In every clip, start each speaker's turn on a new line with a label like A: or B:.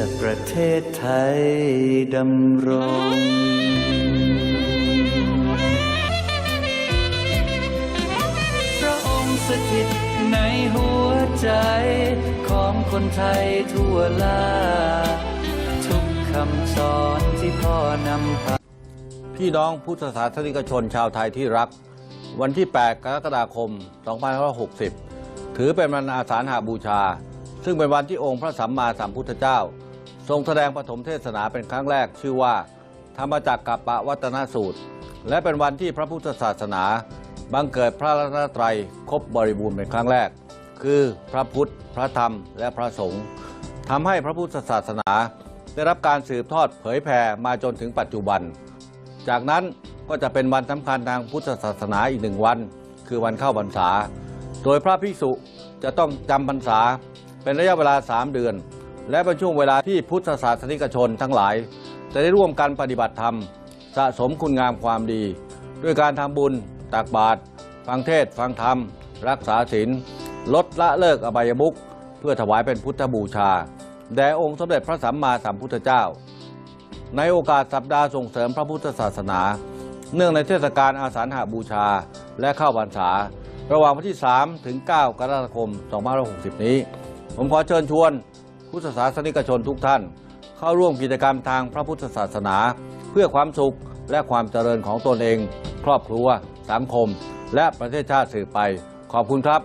A: อประเทศไทยดำรงพระองค์สถิตในหัวใจของคนไทยทั่วลา ทุกคำสอนที่พ่อนำพา
B: พี่น้องพุทธศาสนิกชนชาวไทยที่รัก วันที่ 8 กรกฎาคม 2560 ถือเป็นวันอาสาฬหาบูชา ซึ่งเป็นวันที่องค์พระสัมมาสัมพุทธเจ้า ทรงแสดงปฐมเทศนาเป็นครั้งแรกชื่อว่า ธรรมจักรกับปวัตนสูตร และเป็นวันที่พระพุทธศาสนาบังเกิดพระรัตนตรัยครบบริบูรณ์เป็นครั้งแรก คือพระพุทธ พระธรรม และพระสงฆ์ทำให้พระพุทธศาสนา ได้รับการสืบทอดเผยแผ่มาจนถึงปัจจุบัน จากนั้นก็จะเป็นวันสำคัญทางพุทธศาสนาอีกหนึ่งวัน คือวันเข้าพรรษา โดยพระภิกษุจะต้องจำพรรษาเป็นระยะเวลา 3 เดือน และเป็นช่วงเวลาที่พุทธศาสนิกชนทั้งหลาย จะได้ร่วมกันปฏิบัติธรรม สะสมคุณงามความดี ด้วยการทำบุญ ตักบาตรฟังเทศ ฟังธรรม รักษาศีลลดละเลิกอบายมุขเพื่อถวายเป็นพุทธบูชา แด่องค์สมเด็จพระสัมมาสัมพุทธเจ้า ในโอกาสสัปดาห์ส่งเสริมพระพุทธศาสนา เนื่องในเทศกาลอาสาฬหบูชาและเข้าพรรษา ระหว่างวันที่ 3 ถึง 9 กรกฎาคม 2560 นี้ ผมขอเชิญชวน พุทธศาสนิกชนทุกท่าน เข้าร่วมกิจกรรมทางพระพุทธศาสนา เพื่อความสุขและความเจริญของตนเอง ครอบครัว สังคม และประเทศชาติสืบไป ขอบคุณครับ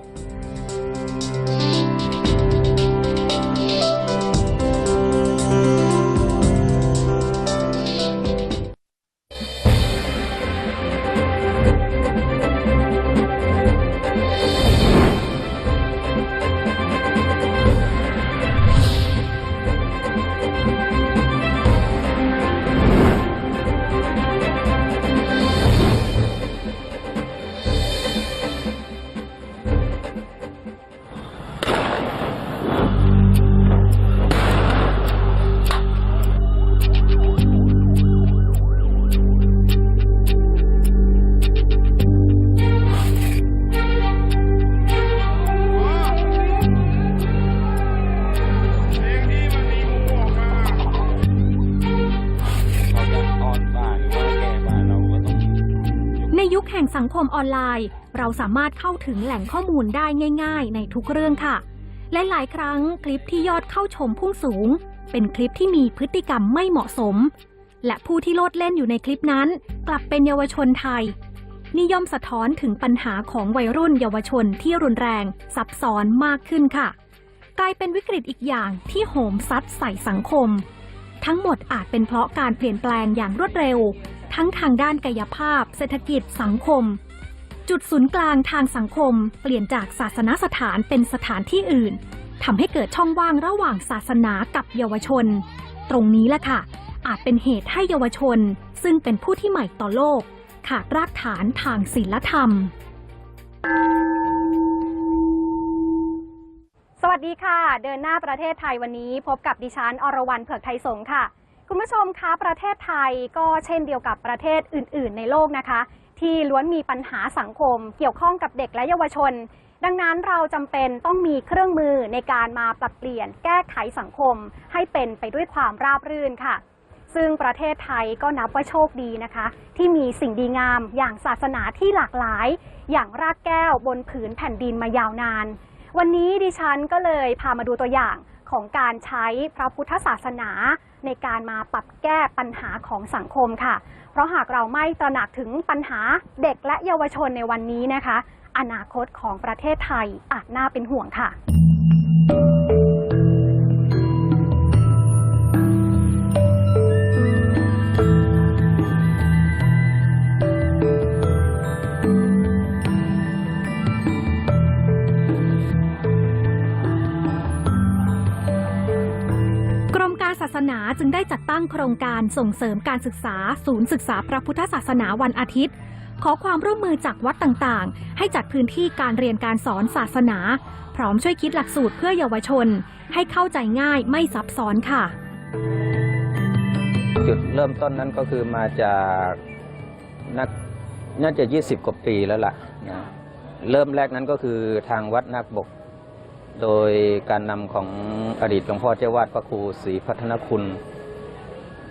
C: สังคมออนไลน์ เราสามารถเข้าถึงแหล่งข้อมูลได้ง่าย ๆ ในทุกเรื่องค่ะ และหลายครั้งคลิปที่ยอดเข้าชมพุ่งสูง เป็นคลิปที่มีพฤติกรรมไม่เหมาะสม และผู้ที่โลดเล่นอยู่ในคลิปนั้น กลับเป็นเยาวชนไทยนิยมสะท้อนถึงปัญหาของวัยรุ่นเยาวชนที่รุนแรง ซับซ้อนมากขึ้นค่ะ กลายเป็นวิกฤตอีกอย่างที่โหมซัดใส่สังคม ทั้งหมดอาจเป็นเพราะการเปลี่ยนแปลงอย่างรวดเร็ว ทั้งทางด้านกายภาพ เศรษฐกิจสังคม จุดศูนย์กลางทางสังคม เปลี่ยนจากศาสนสถานเป็นสถานที่อื่นทำให้เกิดช่องว่างระหว่างศาสนากับเยาวชน ตรงนี้แหละค่ะ อาจเป็นเหตุให้เยาวชน ซึ่งเป็นผู้ที่ใหม่ต่อโลก ขาดรากฐานทางศีลธรรม
D: สวัสดีค่ะ เดินหน้าประเทศไทยวันนี้ พบกับดิฉันอรวรรณเผือกไทยสงค่ะ คุณผู้ชมคะประเทศไทยก็เช่นเดียวกับประเทศอื่น ๆ ในโลกนะคะ ที่ล้วนมีปัญหาสังคม เกี่ยวข้องกับเด็กและเยาวชน ดังนั้นเราจำเป็นต้องมีเครื่องมือในการมาปรับเปลี่ยนแก้ไขสังคม ให้เป็นไปด้วยความราบรื่นค่ะ ซึ่งประเทศไทยก็นับว่าโชคดีนะคะ ที่มีสิ่งดีงามอย่างศาสนาที่หลากหลาย อย่างรากแก้วบนผืนแผ่นดินมายาวนาน วันนี้ดิฉันก็เลยพามาดูตัวอย่างของการใช้พระพุทธศาสนา ในการมาปรับแก้ปัญหาของสังคมค่ะ เพราะหากเราไม่ตระหนักถึงปัญหาเด็กและเยาวชนในวันนี้นะคะ อนาคตของประเทศไทยอาจน่าเป็นห่วงค่ะ
C: งได้จัดตั้งโครงการส่งเสริมการศึกษา ศูนย์ศึกษาพระพุทธศาสนาวันอาทิตย์ ขอความร่วมมือจากวัดต่างๆ ให้จัดพื้นที่การเรียนการสอนศาสนา พร้อมช่วยคิดหลักสูตรเพื่อเยาวชน ให้เข้าใจง่ายไม่ซับซ้อนค่ะ
E: จุดเริ่มต้นนั้นก็คือมาจากนักน่าจะ 20 กว่าปีแล้วล่ะนะเริ่มแรกนั้นก็คือทางวัดนักบก โดยการนำของออดีตหลวงพ่อเจ้าวาดพระครูศรีพัฒนคุณ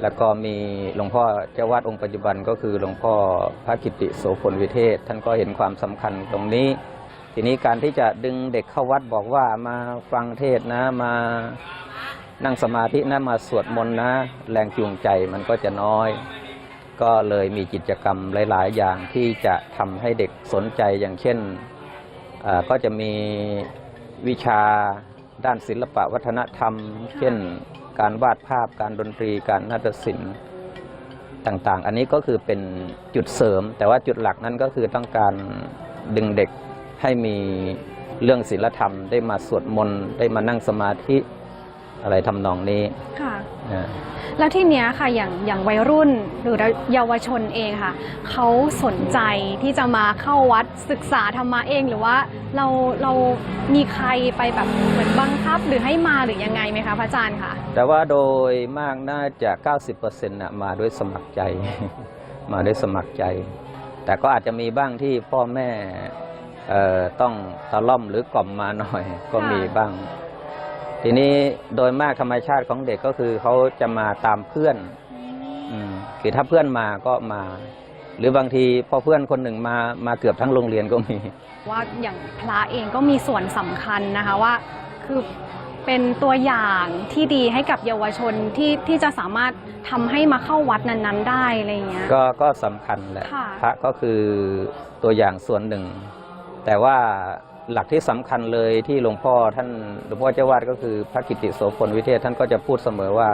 E: แล้วก็มีหลวงพ่อเจ้าวาดองค์ปัจจุบันก็คือหลวงพ่อพระกิติโสพลวิเทศ ท่านก็เห็นความสำคัญตรงนี้ ทีนี้การที่จะดึงเด็กเข้าวัดบอกว่ามาฟังเทศนะมานั่งสมาธินะมาสวดมนต์นะ แรงจูงใจมันก็จะน้อย ก็เลยมีกิจกรรมหลาย ๆ อย่างที่จะทำให้เด็กสนใจอย่างเช่นก็จะมีวิชาด้านศิลปะวัฒนธรรม เช่น การวาดภาพการดนตรีการนาฏศิลป์ต่างๆ อันนี้ก็คือเป็นจุดเสริม แต่ว่าจุดหลักนั้นก็คือต้องการดึงเด็กให้มีเรื่องศิลธรรม ได้มาสวดมนต์ได้มานั่งสมาธิ อะไรทำนองนี้
D: ค่ะ
E: นะ
D: แล้วที่เนี้ยค่ะอย่างอย่างวัยรุ่นหรือเยาวชนเองค่ะเขาสนใจที่จะมาเข้าวัดศึกษาธรรมะเองหรือว่าเราเรามีใครไปแบบเหมือนบังคับหรือให้มาหรือยังไงไหมคะพระอาจารย์ค่ะ
E: แต่ว่าโดยมากน่าจะ 90%นะมาด้วยสมัครใจ มาด้วยสมัครใจ แต่ก็อาจจะมีบ้างที่พ่อแม่เอ่อต้องตะล่อมหรือกล่อมมาหน่อยก็มีบ้าง ทีนี้โดยมากธรรมชาติของเด็กก็คือเขาจะมาตามเพื่อนอืมคือถ้าเพื่อนมาก็มา หรือบางทีพอเพื่อนคนหนึ่งมามาเกือบทั้งโรงเรียนก็มี
D: ว่าอย่างพระเองก็มีส่วนสำคัญนะคะว่าคือเป็นตัวอย่างที่ดีให้กับเยาวชนที่ที่จะสามารถทำให้มาเข้าวัดนั้นๆ ได้อะไรอย่างเงี้ย
E: ก็ก็สำคัญแหละ
D: ค่ะ
E: พระก็คือตัวอย่างส่วนหนึ่ง แต่ว่า หลักที่สำคัญเลยที่หลวงพ่อท่านหลวงพ่อเจ้าวาดก็คือพระกิติโสพลวิเทศท่านก็จะพูดเสมอว่า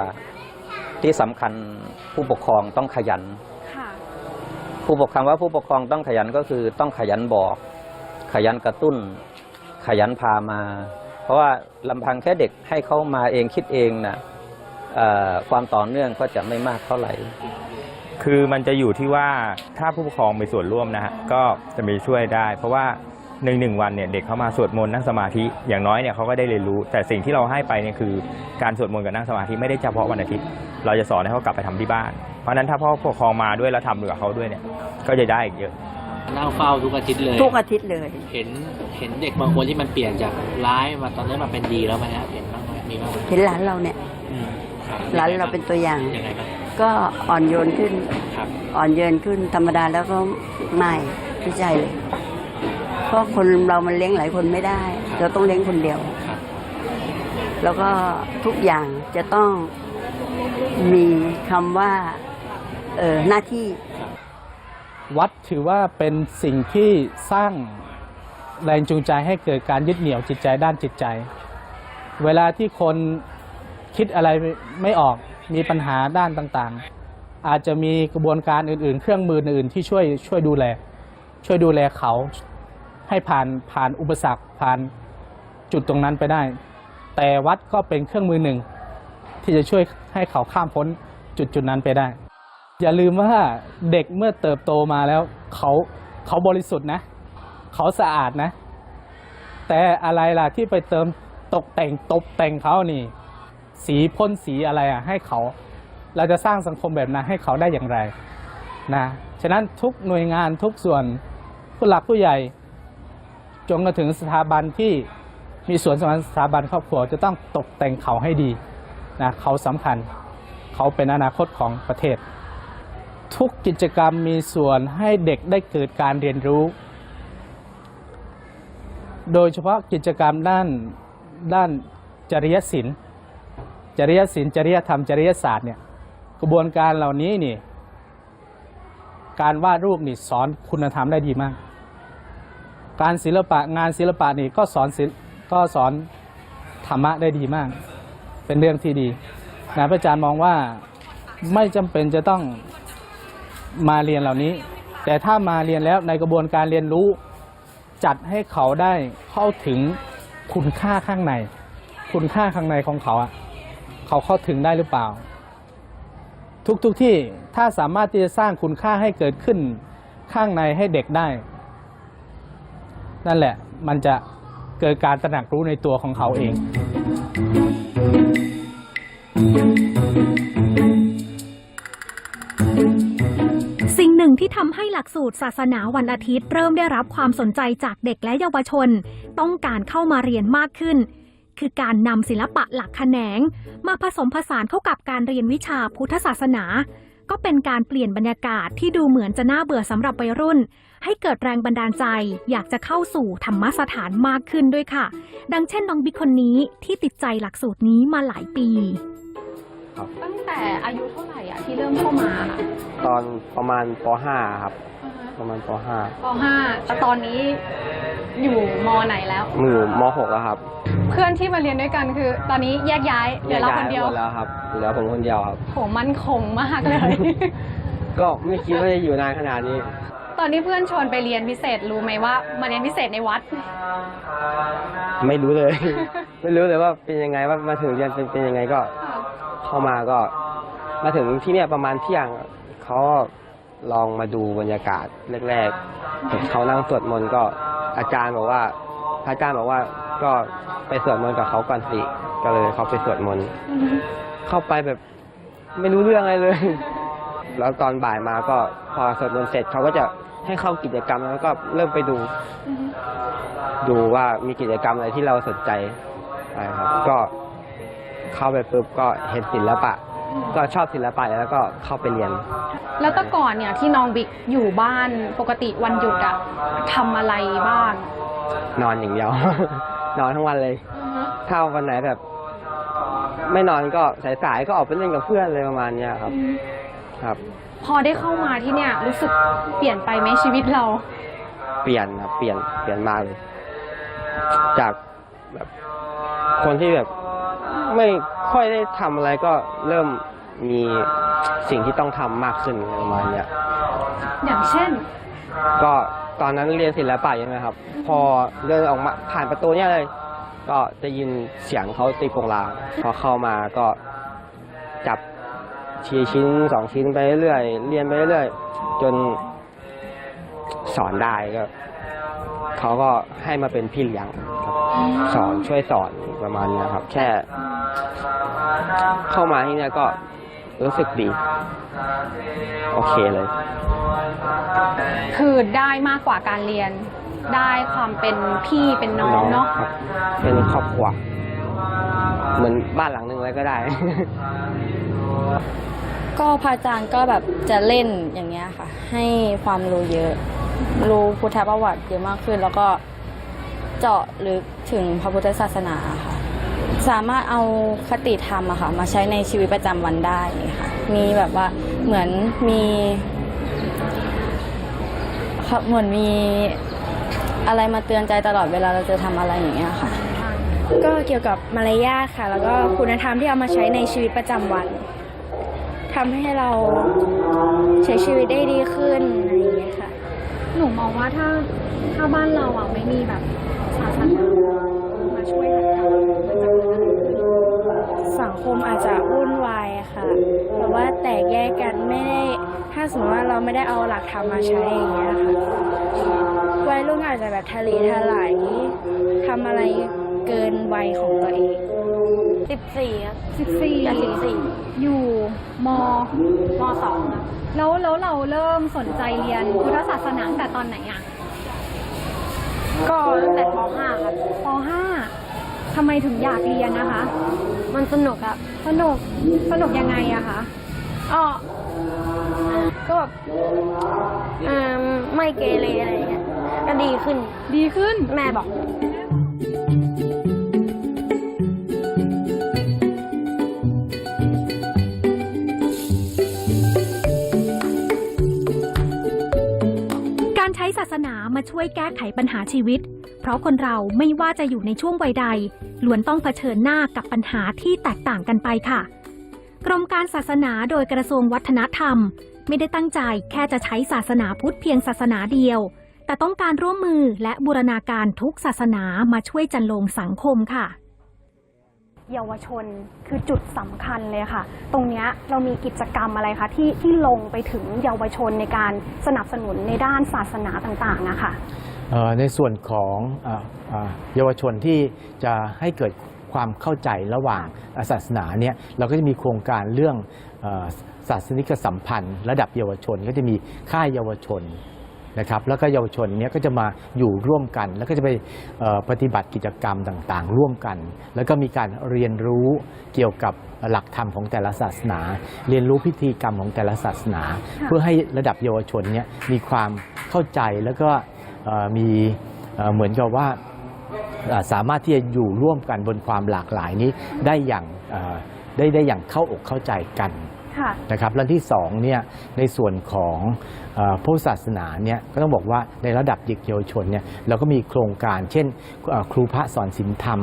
E: ที่สำคัญผู้ปกครองต้องขยัน
D: ค่ะ
E: ผู้ปกครองว่าผู้ปกครองต้องขยันก็คือต้องขยันบอก ขยันกระตุ้น ขยันพามา เพราะว่าลำพังแค่เด็กให้เขามาเองคิดเองนะเอ่อความต่อเนื่องก็จะไม่มากเท่าไหร่
F: คือมันจะอยู่ที่ว่าถ้าผู้ปกครองมีส่วนร่วมนะฮะก็จะมีช่วยได้ เพราะว่า ในหนึ่งวันเนี่ยเด็กเขามาสวดมนต์นั่งสมาธิอย่างน้อยเนี่ยเขาก็ได้เรียนรู้ แต่สิ่งที่เราให้ไปเนี่ยคือการสวดมนต์กับนั่งสมาธิไม่ได้เฉพาะวันอาทิตย์ เราจะสอนให้เขากลับไปทำที่บ้าน เพราะฉะนั้นถ้าพ่อผู้ปกครองมาด้วยแล้วทำกับเขาด้วยเนี่ยก็จะได้อีกเยอะ
G: นั่งเฝ้าทุกอาทิตย์เลย
H: ทุกอาทิตย์เลย
G: เห็นเห็นเด็กบางคนที่มันเปลี่ยนจากร้ายมาตอนนี้มาเป็นดีแล้วไหมฮะเห็นบ้างไหมมีบ้างไหม
H: เห็นหลานเราเนี่ย
G: อืมครับ
H: หลานเราเป็นตัวอย่าง
G: ยังไงบ้าง
H: ก็อ่อนโยนขึ้น
G: ครับ
H: อ่อนโยนขึ้นธรรมดาแล้วก็ไม่ไม่ใช่เลย เพราะคนเรามันเลี้ยงหลายคนไม่ได้ เราต้องเลี้ยงคนเดียว
G: ครับ
H: แล้วก็ทุกอย่างจะต้องมีคำว่าเออหน้าที่
I: วัดถือว่าเป็นสิ่งที่สร้างแรงจูงใจให้เกิดการยึดเหนี่ยวจิตใจด้านจิตใจ เวลาที่คนคิดอะไรไม่ออกมีปัญหาด้านต่างๆ อาจจะมีกระบวนการอื่นๆ เครื่องมืออื่นๆที่ช่วยช่วยดูแล ช่วยดูแลเขา ให้ผ่านผ่านอุปสรรคผ่านจุดตรงนั้นไปได้ แต่วัดก็เป็นเครื่องมือหนึ่ง ที่จะช่วยให้เขาข้ามพ้นจุดจุดนั้นไปได้ อย่าลืมว่าเด็กเมื่อเติบโตมาแล้ว เขาเขาบริสุทธิ์นะ เขาสะอาดนะ แต่อะไรล่ะที่ไปเติมตกแต่งตกแต่งเขานี่ สีพ่นสีอะไรอะ ให้เขา เราจะสร้างสังคมแบบนั้นให้เขาได้อย่างไรนะฉะนั้นทุกหน่วยงานทุกส่วนผู้หลักผู้ใหญ่ จนกระถึงสถาบันที่มีส่วนสำคัญสถาบันครอบครัวจะต้องตกแต่งเขาให้ดีนะเขาสำคัญเขาเป็นอนาคตของประเทศ ทุกกิจกรรมมีส่วนให้เด็กได้เกิดการเรียนรู้ โดยเฉพาะกิจกรรมด้านด้านจริยศิลป์จริยศิลป์จริยธรรมจริยศาสตร์เนี่ยกระบวนการเหล่านี้นี่การวาดรูปนี่สอนคุณธรรมได้ดีมาก การศิลปะงานศิลปะนี่ก็สอนศิลก็สอนธรรมะได้ดีมาก เป็นเรื่องที่ดีนะพระอาจารย์มองว่าไม่จำเป็นจะต้องมาเรียนเหล่านี้ แต่ถ้ามาเรียนแล้วในกระบวนการเรียนรู้ จัดให้เขาได้เข้าถึงคุณค่าข้างใน คุณค่าข้างในของเขาอะเขาเข้าถึงได้หรือเปล่า ทุกๆทที่ถ้าสามารถที่จะสร้างคุณค่าให้เกิดขึ้นข้างในให้เด็กได้ นั่นแหละมันจะเกิดการตระหนักรู้ในตัวของเขาเอง
C: สิ่งหนึ่งที่ทำให้หลักสูตรศาสนาวันอาทิตย์ เริ่มได้รับความสนใจจากเด็กและเยาวชน ต้องการเข้ามาเรียนมากขึ้น คือการนำศิลปะหลักแขนง มาผสมผสานเข้ากับการเรียนวิชาพุทธศาสนาก็เป็นการเปลี่ยนบรรยากาศที่ดูเหมือนจะน่าเบื่อสำหรับวัยรุ่น ให้เกิดแรงบันดาลใจ อยากจะเข้าสู่ธรรมสถานมากขึ้นด้วยค่ะ ดังเช่นน้องบิ๊กคนนี้ที่ติดใจหลักสูตรนี้มาหลายปี
J: ตั้งแต่อายุเท่าไหร่อะที่เริ่มเข้ามา
B: ตอนประมาณป .5 ครับ ประมาณป
J: ป .5 แต่ตอนนี้อยู่มไหนแล้ว
B: .5 มือม .6 แล้วครับ
J: เพื่อนที่มาเรียนด้วยกันคือ ตอนนี้แยกย้ายเหลือเราคนเดียว
B: หมดแล้วครับเหลือผมคนเดียวครับ
J: โหมั่นคงมากเลย
B: ก็ไม่คิดว่าจะอยู่นานขนาดนี้
J: ตอนนี้เพื่อนชวนไปเรียนพิเศษรู้ไหมว่ามาเรียนพิเศษในวัด
B: ไม่รู้เลย ไม่รู้เลยว่าเป็นยังไงว่ามาถึงเรียนเป็นเป็นยังไงก็เข้ามาก็ มาถึงที่เนี่ยประมาณเที่ยงเขาลองมาดูบรรยากาศแรกๆเห็นเขานั่งสวดมนต์ก็อาจารย์บอกว่าพระอาจารย์บอกว่าก็ไปสวดมนต์กับเขาก่อนสิก็เลยเขาไปสวดมนต์เข้าไปแบบ ไม่รู้เรื่องอะไรเลย แล้วตอนบ่ายมาก็พอสวดมนต์เสร็จเขาก็จะให้เข้ากิจกรรมแล้วก็เริ่มไปดู ดูว่ามีกิจกรรมอะไรที่เราสนใจอะไรครับ ก็เข้าไปปุ๊บก็เห็นศิลปะ ก็ชอบศิลปะแล้วก็เข้าไปเรียน
J: แล้วแต่ก่อนเนี่ยที่น้องบิ๊กอยู่บ้านปกติวันหยุดอะทำอะไรบ้าง
B: นอนอย่างเดียว นอนทั้งวันเลยถ้าวันไหนแบบ ไม่นอนก็สายๆก็ออกไปเล่นกับเพื่อนเลยประมาณเนี้ยครับ ครับ
J: พอได้เข้ามาที่เนี่ยรู้สึกเปลี่ยนไปไหมชีวิตเรา
B: เปลี่ยนครับเปลี่ยนเปลี่ยนมากเลย จากแบบคนที่แบบไม่ค่อยได้ทำอะไรก็เริ่มมีสิ่งที่ต้องทำมากขึ้นประมาณเนี้ย
J: อย่างเช่น
B: ก็ตอนนั้นเรียนศิลปะใช่ไหมครับ พอเดินออกมาผ่านประตูเนี่ยเลย ก็จะยินเสียงเขาตีโปงลางพอเข้ามาก็จับ ทีชิ้นสองชิ้นไปเรื่อยๆเรียนไปเรื่อยๆจนสอนได้ก็เขาก็ให้มาเป็นพี่เลี้ยงครับ สอนช่วยสอนประมาณเนี้ยครับ แค่เข้ามาที่เนี่ยก็รู้สึกดี โอเคเลย
J: คือได้มากกว่าการเรียน ได้ความเป็นพี่เป็นน้องเนาะ
B: ครับเป็นครอบครัว เหมือนบ้านหลังหนึ่งเลยก็ได้
K: ก็พระอาจารย์ก็แบบจะเล่นอย่างเงี้ยค่ะ ให้ความรู้เยอะ รู้พุทธประวัติเยอะมากขึ้น แล้วก็เจาะลึกถึงพระพุทธศาสนาค่ะ สามารถเอาคติธรรมอะค่ะ มาใช้ในชีวิตประจำวันได้ค่ะ มีแบบว่าเหมือนมีค่ะเหมือนมีอะไรมาเตือนใจตลอดเวลาเราจะทำอะไรอย่างเงี้ยค่ะ
L: ก็เกี่ยวกับมารยาทค่ะ แล้วก็คุณธรรมที่เอามาใช้ในชีวิตประจำวัน ทำให้เราใช้ชีวิตได้ดีขึ้นอะไรอย่างเงี้ยค่ะ
J: หนูมองว่าถ้าถ้าบ้านเราอะไม่มีแบบศาสนามาช่วยขัดเกลามันจะเกิดอะไรขึ้น
L: สังคมอาจจะวุ่นวายอะค่ะแต่ว่าแตกแยกกันไม่ได้ถ้าสมมติว่าเราไม่ได้เอาหลักธรรมมาใช้อย่างเงี้ยค่ะวัยรุ่นอาจจะแบบทะเลทลายทำอะไรเกินวัยของตัวเอง
K: 14ครับ
J: สิบสี่
K: จาก14
J: อยู่ม
K: มสองครับ
J: แล้วแล้วเราเริ่มสนใจเรียนพุทธศาสนาตั้งแต่ตอนไหนอะ
K: ก็ตั้งแต่ม .5 ครับ
J: ปห้าทำไมถึงอยากเรียนนะคะ
K: มันสนุกครับ
J: สนุก สนุกยังไงอะคะ
K: อ้อก็แบบเอิ่มไม่เกเรอะไรอย่างเงี้ย ก็ดีขึ้น
J: ดีขึ้น
K: แม่บอก
C: ใช้ศาสนามาช่วยแก้ไขปัญหาชีวิต เพราะคนเราไม่ว่าจะอยู่ในช่วงวัยใดล้วนต้องเผชิญหน้ากับปัญหาที่แตกต่างกันไปค่ะ กรมการศาสนาโดยกระทรวงวัฒนธรรม ไม่ได้ตั้งใจแค่จะใช้ศาสนาพุทธเพียงศาสนาเดียว แต่ต้องการร่วมมือและบูรณาการทุกศาสนามาช่วยจันลงสังคมค่ะ
J: เยาวชนคือจุดสำคัญเลยค่ะ ตรงนี้เรามีกิจกรรมอะไรคะที่ที่ลงไปถึงเยาวชนในการสนับสนุนในด้านศาสนาต่างๆอะค่ะ
M: เอ่อในส่วนของเยาวชนที่จะให้เกิดความเข้าใจระหว่างศาสนาเนี่ยเราก็จะมีโครงการเรื่องศาสนิกสัมพันธ์ ระดับเยาวชนก็จะมีค่ายเยาวชน นะครับแล้วก็เยาวชนเนี้ยก็จะมาอยู่ร่วมกัน แล้วก็จะไปเอ่อปฏิบัติกิจกรรมต่างๆ ร่วมกัน แล้วก็มีการเรียนรู้เกี่ยวกับหลักธรรมของแต่ละศาสนา เรียนรู้พิธีกรรมของแต่ละศาสนา เพื่อให้ระดับเยาวชนเนี้ยมีความเข้าใจแล้วก็เอ่อมีเอ่อเหมือนกับว่าเอ่อสามารถที่จะอยู่ร่วมกันบนความหลากหลายนี้ได้อย่างเอ่อได้ได้อย่างเข้าอกเข้าใจกัน
D: ค่ะ
M: นะครับและที่สองเนี่ยในส่วนของผู้ศาสนาเนี่ยก็ต้องบอกว่าในระดับเด็กเยาวชนเนี่ยเราก็มีโครงการเช่นครูพระสอนศีลธรรม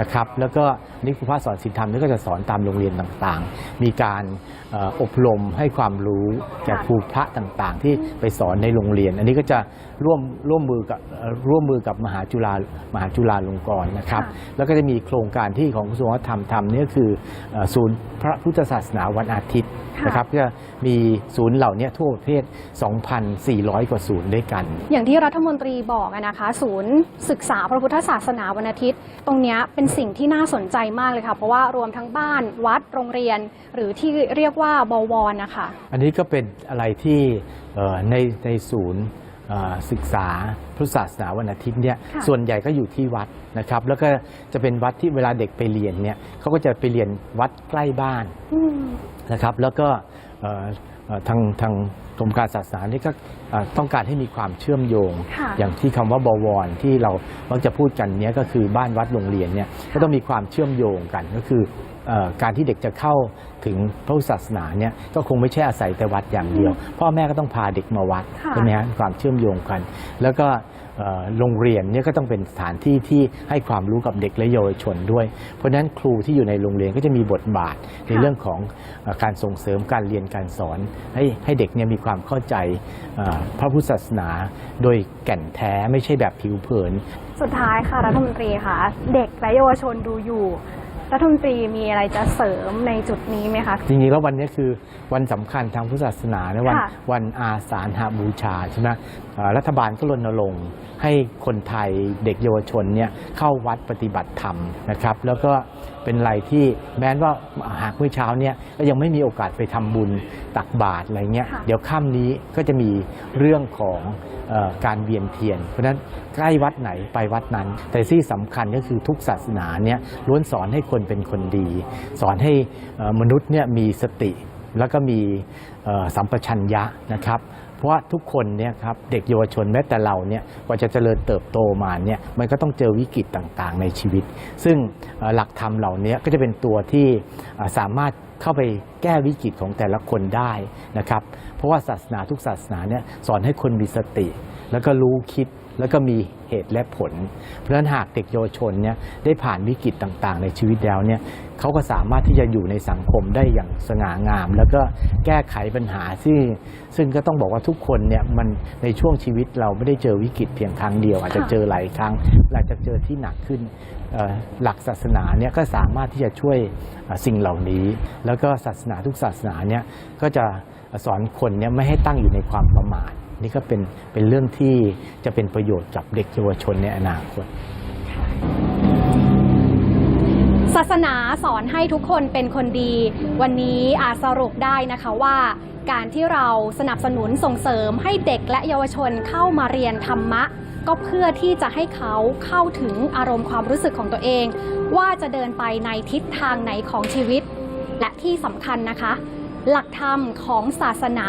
M: นะครับแล้วก็นี่ครูพระสอนศีลธรรมนี่ก็จะสอนตามโรงเรียนต่างๆ มีการเอ่ออบรมให้ความรู้แก่ครูพระต่างๆ ที่ไปสอนในโรงเรียน อันนี้ก็จะร่วมร่วมมือกับเอ่อร่วมมือกับมหาจุฬามหาจุฬาลงกรณ์นะครับ
D: ค่ะ
M: แล้วก็จะมีโครงการที่ของกระทรวงวัฒนธรรมทำเนี่ยก็คือเอ่อศูนย์พระพุทธศาสนาวันอาทิตย์
D: ค่ะ
M: นะครับก็จะมีศูนย์เหล่านี้ทั่วประเทศ 2,400 กว่าศูนย์ด้วยกัน
D: อย่างที่รัฐมนตรีบอกอะนะคะ ศูนย์ศึกษาพระพุทธศาสนาวันอาทิตย์ ตรงเนี้ยเป็นสิ่งที่น่าสนใจมากเลยค่ะ เพราะว่ารวมทั้งบ้านวัดโรงเรียน หรือที่เรียกว่าบวรนะคะ
M: อันนี้ก็เป็นอะไรที่เอ่อในในศูนย์เอ่อศึกษาพุทธศาสนาวันอาทิตย์เนี่ย
D: ค่ะ
M: ส่วนใหญ่ก็อยู่ที่วัดนะครับ แล้วก็จะเป็นวัดที่เวลาเด็กไปเรียนเนี่ยเขาก็จะไปเรียนวัดใกล้บ้าน
D: อืม
M: นะครับ แล้วก็เอ่อเอ่อทางทาง กรมการศาสนานี่ก็เอ่อต้องการให้มีความเชื่อมโยง
D: ค่ะ
M: อย่างที่คำว่าบวรที่เรามักจะพูดกันเนี้ยก็คือบ้านวัดโรงเรียนเนี่ยก็ต้องมีความเชื่อมโยงกันก็คือเอ่อการที่เด็กจะเข้าถึงพระพุทธศาสนาเนี่ยก็คงไม่ใช่อาศัยแต่วัดอย่างเดียว พ่อแม่ก็ต้องพาเด็กมาวัด
D: ค่ะ
M: ใช่ไหมฮะความเชื่อมโยงกัน แล้วก็เอ่อ โรงเรียนเนี่ยก็ต้องเป็นสถานที่ที่ให้ความรู้กับเด็กและเยาวชนด้วย เพราะฉะนั้นครูที่อยู่ในโรงเรียนก็จะมีบทบาทในเรื่องของเอ่อการส่งเสริมการเรียนการสอน ให้ให้เด็กเนี่ยมีความเข้าใจเอ่อพระพุทธศาสนา โดยแก่นแท้ไม่ใช่แบบผิวเผิน
D: สุดท้ายค่ะรัฐมนตรีค่ะ เด็กและเยาวชนดูอยู่รัฐมนตรีมีอะไรจะเสริมในจุดนี้ไหมคะ
M: จริงๆ แล้ววันนี้คือวันสำคัญทางพุทธศาสนาในวัน
D: ค่ะ
M: วันอาสาฬหบูชาใช่ไหมเอ่อ รัฐบาลก็รณรงค์ให้คนไทยเด็กเยาวชนเนี่ยเข้าวัดปฏิบัติธรรมนะครับ แล้วก็เป็นอะไรที่แม้ว่าหากเมื่อเช้าเนี่ยก็ยังไม่มีโอกาสไปทำบุญตักบาตรอะไรเงี้ย
D: ค่ะ
M: เดี๋ยวค่ำนี้ก็จะมีเรื่องของเออการเวียนเทียน เพราะฉะนั้นใกล้วัดไหนไปวัดนั้น แต่ที่สำคัญก็คือทุกศาสนาเนี่ยล้วนสอนให้คนเป็นคนดี สอนให้เอ่อมนุษย์เนี่ยมีสติแล้วก็มีเอ่อสัมปชัญญะนะครับ เพราะทุกคนเนี่ยครับเด็กเยาวชนแม้แต่เราเนี่ยกว่าจะเจริญเติบโตมาเนี่ยมันก็ต้องเจอวิกฤตต่างๆ ในชีวิต ซึ่งหลักธรรมเหล่านี้ก็จะเป็นตัวที่สามารถเข้าไปแก้วิกฤตของแต่ละคนได้นะครับ เพราะว่าศาสนาทุกศาสนาเนี่ยสอนให้คนมีสติ แล้วก็รู้คิดแล้วก็มีเหตุและผล เพราะฉะนั้นหากเด็กเยาวชนเนี่ยได้ผ่านวิกฤตต่างๆ ในชีวิตแล้วเนี่ยเขาก็สามารถที่จะอยู่ในสังคมได้อย่างสง่างาม แล้วก็แก้ไขปัญหาซึ่งซึ่งก็ต้องบอกว่าทุกคนเนี่ยมันในช่วงชีวิตเราไม่ได้เจอวิกฤตเพียงครั้งเดียว อาจจะเจอหลายครั้งอาจจะเจอที่หนักขึ้นหลักศาสนาเนี่ยก็สามารถที่จะช่วยสิ่งเหล่านี้ แล้วก็ศาสนาทุกศาสนาเนี่ยก็จะสอนคนเนี่ยไม่ให้ตั้งอยู่ในความประมาท นี่ก็เป็นเป็นเรื่องที่จะเป็นประโยชน์กับเด็กเยาวชนในอนาคต
D: ศาสนาสอนให้ทุกคนเป็นคนดี วันนี้อาจสรุปได้นะคะว่า การที่เราสนับสนุนส่งเสริมให้เด็กและเยาวชนเข้ามาเรียนธรรมะ ก็เพื่อที่จะให้เขาเข้าถึงอารมณ์ความรู้สึกของตัวเอง ว่าจะเดินไปในทิศทางไหนของชีวิต และที่สำคัญนะคะ หลักธรรมของศาสนา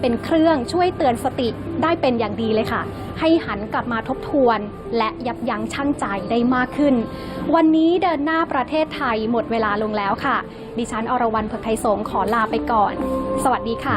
D: เป็นเครื่องช่วยเตือนสติได้เป็นอย่างดีเลยค่ะ ให้หันกลับมาทบทวน และยับยั้งชั่งใจได้มากขึ้น วันนี้เดินหน้าประเทศไทยหมดเวลาลงแล้วค่ะ ดิฉันอรวรรณเผือกไทยสงขอลาไปก่อน สวัสดีค่ะ